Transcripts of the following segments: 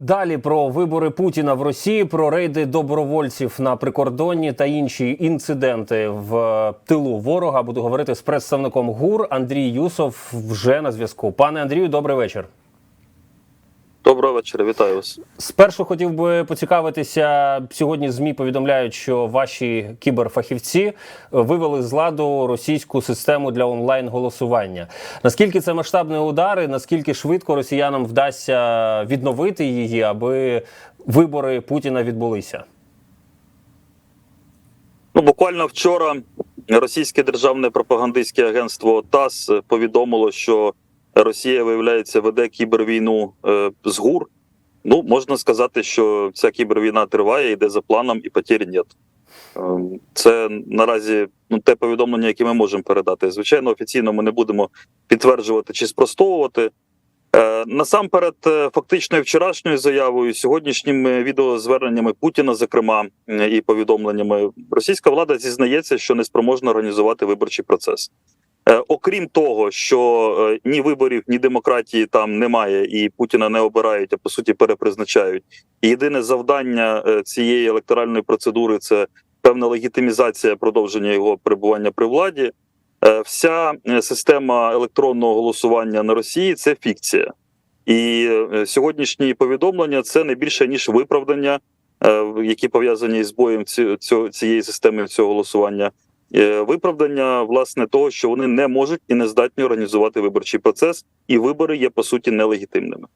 Далі про вибори Путіна в Росії, про рейди добровольців на прикордонні та інші інциденти в тилу ворога. Буду говорити з представником ГУР Андрій Юсов вже на зв'язку. Пане Андрію, добрий вечір. Доброго вечора, вітаю вас. Спершу хотів би поцікавитися. Сьогодні змі повідомляють, що ваші кіберфахівці вивели з ладу російську систему для онлайн голосування. Наскільки це масштабний удар, і наскільки швидко росіянам вдасться відновити її, аби вибори Путіна відбулися? Ну, буквально вчора російське державне пропагандистське агентство ТАСС повідомило, що Росія, виявляється, веде кібервійну е, з ГУР. Ну, можна сказати, що ця кібервійна триває, йде за планом, і потері нет. Е, Це наразі ну, те повідомлення, яке ми можемо передати. Звичайно, офіційно ми не будемо підтверджувати чи спростовувати. Е, Насамперед, е, фактичною вчорашньою заявою, сьогоднішніми відеозверненнями Путіна, зокрема, і повідомленнями, російська влада зізнається, що не спроможна організувати виборчий процес. Е, Окрім того, що е, ні виборів, ні демократії там немає, і Путіна не обирають, а по суті перепризначають. Єдине завдання е, цієї електоральної процедури це певна легітимізація продовження його перебування при владі. Вся система електронного голосування на Росії це фікція, і сьогоднішні повідомлення це не більше ніж виправдання, які пов'язані з боєм цієї системи цього голосування. Е, Виправдання власне того, що вони не можуть і не здатні організувати виборчий процес, і вибори є по суті нелегітимними.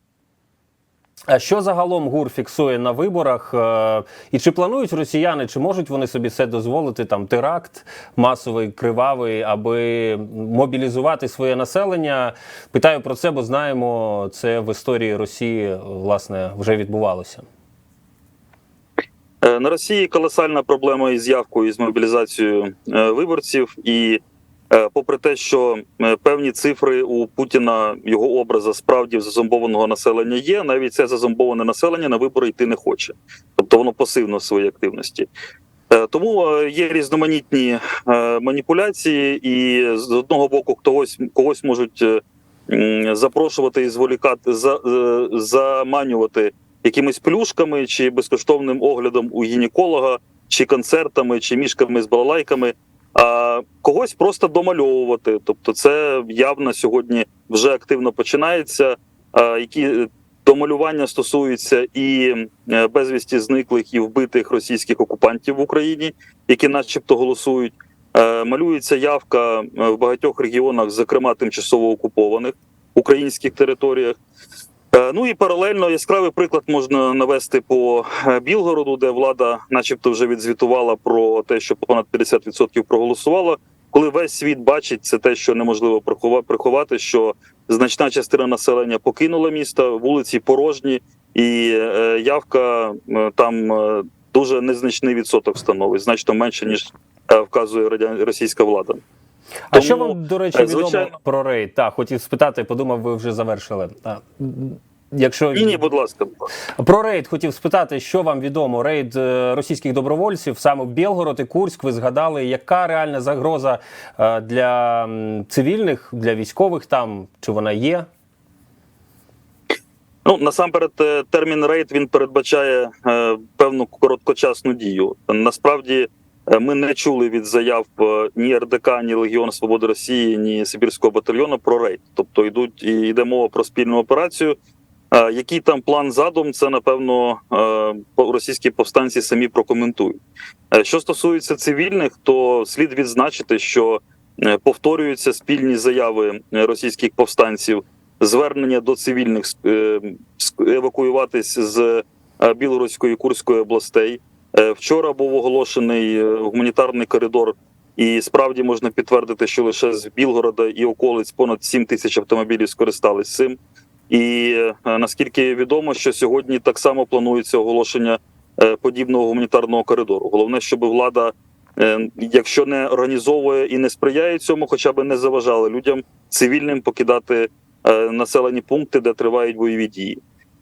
А що загалом ГУР фіксує на виборах? Е, І чи планують росіяни, чи можуть вони собі це дозволити? Там теракт масовий, кривавий, аби мобілізувати своє населення? Питаю про це, бо знаємо, це в історії Росії власне вже відбувалося. Е, На Росії колосальна проблема із явкою і з мобілізацією е, виборців, і е, попри те, що певні цифри у Путіна його образа справді зазомбованого населення є, навіть це зазомбоване населення на вибори йти не хоче, тобто воно пасивно в своїй активності. Тому є різноманітні маніпуляції, і з одного боку когось когось можуть запрошувати і зволікати за, заманювати якимись плюшками чи безкоштовним оглядом у гінеколога, чи концертами, чи мішками з балалайками, а когось просто домальовувати. Тобто, це явно сьогодні вже активно починається. Які е, домалювання стосуються і е, безвісті зниклих і вбитих російських окупантів в Україні, які, начебто, голосують. Е, Малюється явка в багатьох регіонах, зокрема тимчасово окупованих українських територіях. Е, Ну і паралельно яскравий приклад можна навести по е, Білгороду, де влада, начебто, вже відзвітувала про те, що понад 50% проголосувало. Коли весь світ бачить це, те, що неможливо прихова- приховати, що значна частина населення покинула місто, вулиці порожні, і е, явка там дуже незначний відсоток становить, значно менше ніж вказує російська влада. А Тому, що вам, до речі, відомо звичайно- про рейд? Так, хотів спитати, подумав, ви вже завершили. А, Якщо Ні, ні, будь ласка. Про рейд хотів спитати, що вам відомо? Рейд е, російських добровольців саме Білгород і Курськ. Ви згадали, яка реальна загроза е, для цивільних, для військових там? Чи вона є? Ну насамперед, е, термін рейд він передбачає е, певну короткочасну дію. Насправді ми не чули від заяв е, ні РДК, ні Легіон Свободи Росії, ні Сибірського батальйону про рейд. Тобто йдуть і йде мова про спільну операцію. Е, Який там план задум, це напевно е, російські повстанці самі прокоментують. Е, Що стосується цивільних, то слід відзначити, що е, повторюються спільні заяви е, російських повстанців звернення до цивільних е, евакуюватись з е, Білоруської Курської областей. Е, Вчора був оголошений е, гуманітарний коридор, і справді можна підтвердити, що лише з Білгорода і околиць понад 7 тисяч автомобілів скористались цим. І е, наскільки відомо, що сьогодні так само планується оголошення подібного гуманітарного коридору. Головне, щоб влада, якщо не організовує і не сприяє цьому, хоча б не заважала людям цивільним покидати населені пункти, де тривають бойові дії.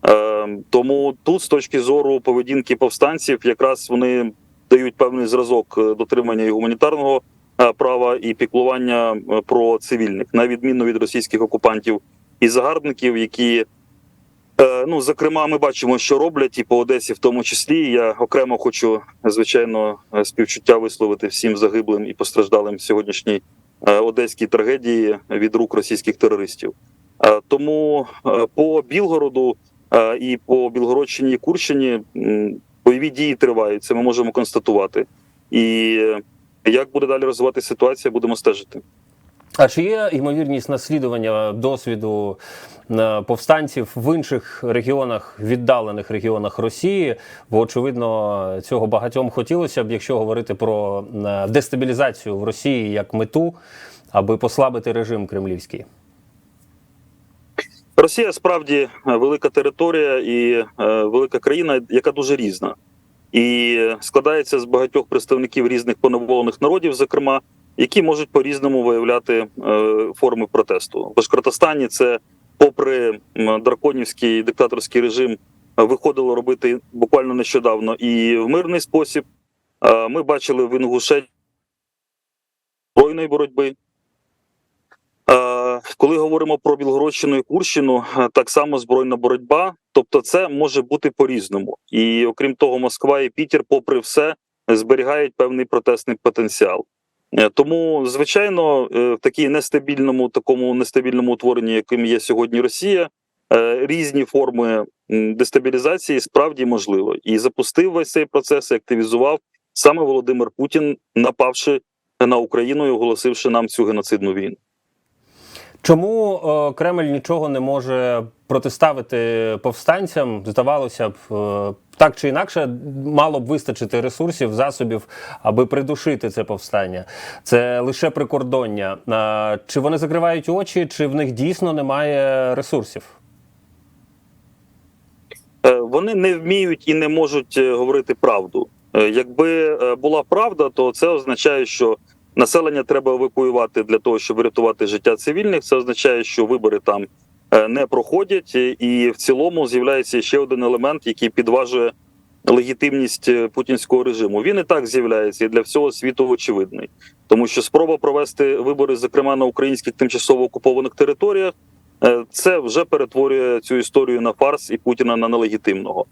Е, Тому тут, з точки зору поведінки повстанців, якраз вони дають певний зразок е, дотримання і гуманітарного е, права і піклування е, про цивільних, на відміну від російських окупантів і загарбників, які Ну, зокрема, ми бачимо, що роблять і по Одесі, в тому числі. Я окремо хочу, звичайно, співчуття висловити всім загиблим і постраждалим сьогоднішній одеській трагедії від рук російських терористів. Тому по Білгороду і по Білгородщині і Курщині бойові дії тривають. Це ми можемо констатувати. І е, як буде далі розвиватися ситуація, будемо стежити. А чи є ймовірність наслідування досвіду е, повстанців в інших регіонах, віддалених регіонах Росії? Бо очевидно, цього багатьом хотілося б, якщо говорити про е, дестабілізацію в Росії як мету, аби послабити режим кремлівський. Росія справді е, велика територія і е, велика країна, яка дуже різна, і складається з багатьох представників різних поневолених народів, зокрема, які можуть по різному виявляти е, форми протесту. В Башкортостані це, попри драконівський диктаторський режим, виходило робити буквально нещодавно і в мирний спосіб. Ми бачили в Інгушетії збройної боротьби. Коли говоримо про Білгородщину і Курщину, е, так само збройна боротьба. Тобто, це може бути по-різному. І окрім того, Москва і Пітер, попри все, зберігають певний протестний потенціал. Е, Тому, звичайно, е, в такій нестабільному, такому нестабільному утворенні, яким є сьогодні Росія, різні форми дестабілізації справді можливо. І запустив весь цей процес і активізував саме Володимир Путін, напавши на Україну і оголосивши нам цю геноцидну війну. Чому е, Кремль нічого не може протиставити повстанцям? Здавалося б, е, так чи інакше, мало б вистачити ресурсів, засобів, аби придушити це повстання. Це лише прикордоння. Е, чи вони закривають очі, чи в них дійсно немає ресурсів? Е, Вони не вміють і не можуть е, говорити правду. Е, Якби була правда, то це означає, що населення треба евакуювати для того, щоб врятувати життя цивільних. Це означає, що вибори там е, не проходять, і в цілому з'являється ще один елемент, який підважує легітимність е, путінського режиму. Він і так з'являється і для всього світу очевидний, тому що спроба провести вибори, зокрема на українських тимчасово окупованих територіях. Е, Це вже перетворює цю історію на фарс і Путіна на нелегітимного.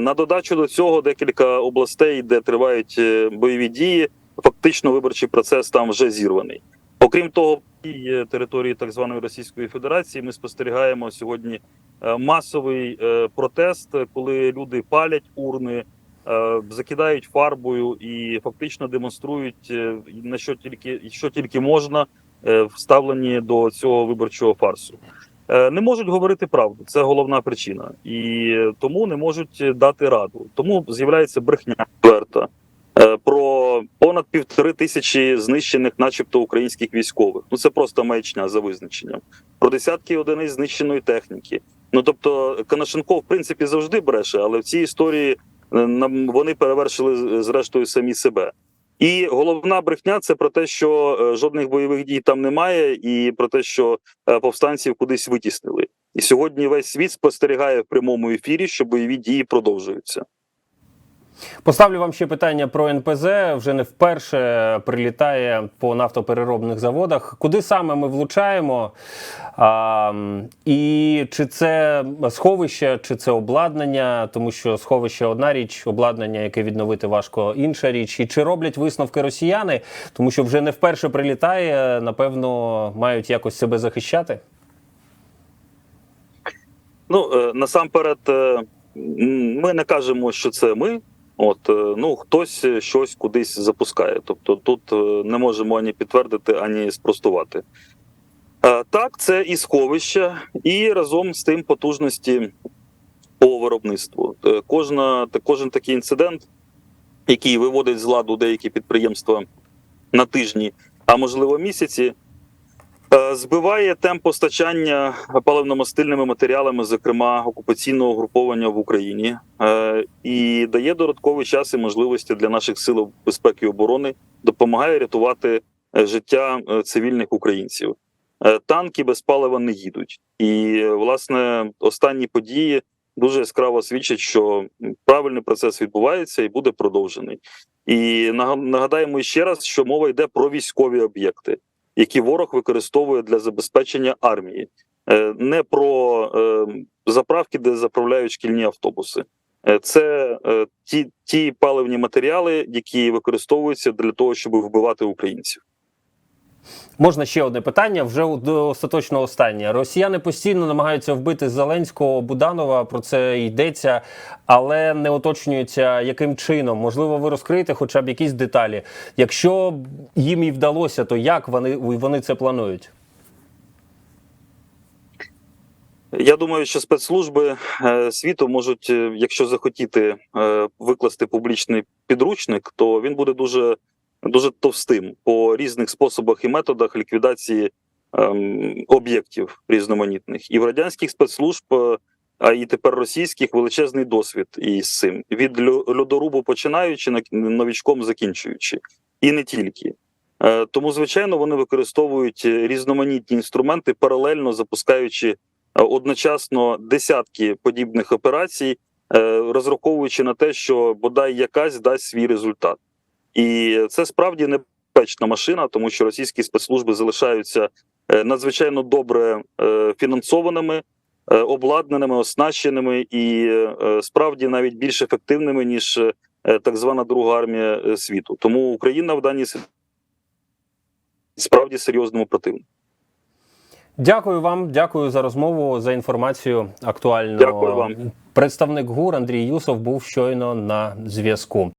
На додачу до цього декілька областей, де тривають бойові дії. Фактично, виборчий процес там вже зірваний. Окрім того, і території так званої Російської Федерації ми спостерігаємо сьогодні е, масовий е, протест, коли люди палять урни, е, закидають фарбою і фактично демонструють е, на що тільки що тільки можна е, вставлені до цього виборчого фарсу. Е, Не можуть говорити правду, це головна причина, і тому не можуть дати раду. Тому з'являється брехня відверта е, про понад півтори тисячі знищених, начебто, українських військових. Ну це просто маячня за визначенням. Про десятки одиниць знищеної техніки. Ну тобто, Конашенко, в принципі, завжди бреше, але в цій історії е, нам вони перевершили зрештою самі себе. І головна брехня це про те, що е, жодних бойових дій там немає, і про те, що е, повстанців кудись витіснили. І сьогодні весь світ спостерігає в прямому ефірі, що бойові дії продовжуються. Поставлю вам ще питання про НПЗ. Вже не вперше прилітає по нафтопереробних заводах. Куди саме ми влучаємо? А, і чи це сховище, чи це обладнання? Тому що сховище одна річ, обладнання, яке відновити важко, інша річ. І чи роблять висновки росіяни? Тому що вже не вперше прилітає, напевно, мають якось себе захищати. Ну е, насамперед, е, ми не кажемо, що це ми. От е, ну хтось щось кудись запускає. Тобто тут е, не можемо ані підтвердити, ані спростувати. Е, Так, це і сховище, і разом з тим потужності по виробництву. Кожна кожен такий інцидент, який виводить з ладу деякі підприємства на тижні, а можливо місяці, Збиває темп постачання паливно-мастильними матеріалами, зокрема окупаційного угруповання в Україні, е, і дає додатковий час і можливості для наших сил безпеки і оборони, допомагає рятувати е, життя е, цивільних українців. Е, Танки без палива не їдуть, і е, власне останні події дуже яскраво свідчать, що правильний процес відбувається і буде продовжений. І нага- нагадаємо ще раз, що мова йде про військові об'єкти які ворог використовує для забезпечення армії, Е, не про е, заправки, де заправляють шкільні автобуси. Е, Це ті, ті паливні матеріали, які використовуються для того, щоб вбивати українців. Можна ще одне питання, вже до остаточно останнє. Росіяни постійно намагаються вбити Зеленського Буданова. Про це йдеться, але не уточнюється, яким чином. Можливо, ви розкриєте хоча б якісь деталі. Якщо їм і вдалося, то як вони, вони це планують? Я думаю, що спецслужби е, світу можуть, е, якщо захотіти е, викласти публічний підручник, то він буде дуже дуже товстим по різних способах і методах ліквідації ем, об'єктів різноманітних. І в радянських спецслужб, е, а і тепер російських величезний досвід із цим від льо- льодорубу починаючи на новічком закінчуючи, і не тільки. Е, Тому, звичайно, вони використовують різноманітні інструменти, паралельно запускаючи е, одночасно десятки подібних операцій, розраховуючи на те, що бодай якась дасть свій результат. І це справді небезпечна машина, тому що російські спецслужби залишаються е, надзвичайно добре е, фінансованими, е, обладнаними, оснащеними і справді навіть більш ефективними ніж так звана Друга армія світу. Тому Україна в даній ситуації справді серйозному противнику. Дякую вам, дякую за розмову, за інформацію актуальну. Дякую вам. Представник ГУР Андрій Юсов був щойно на зв'язку.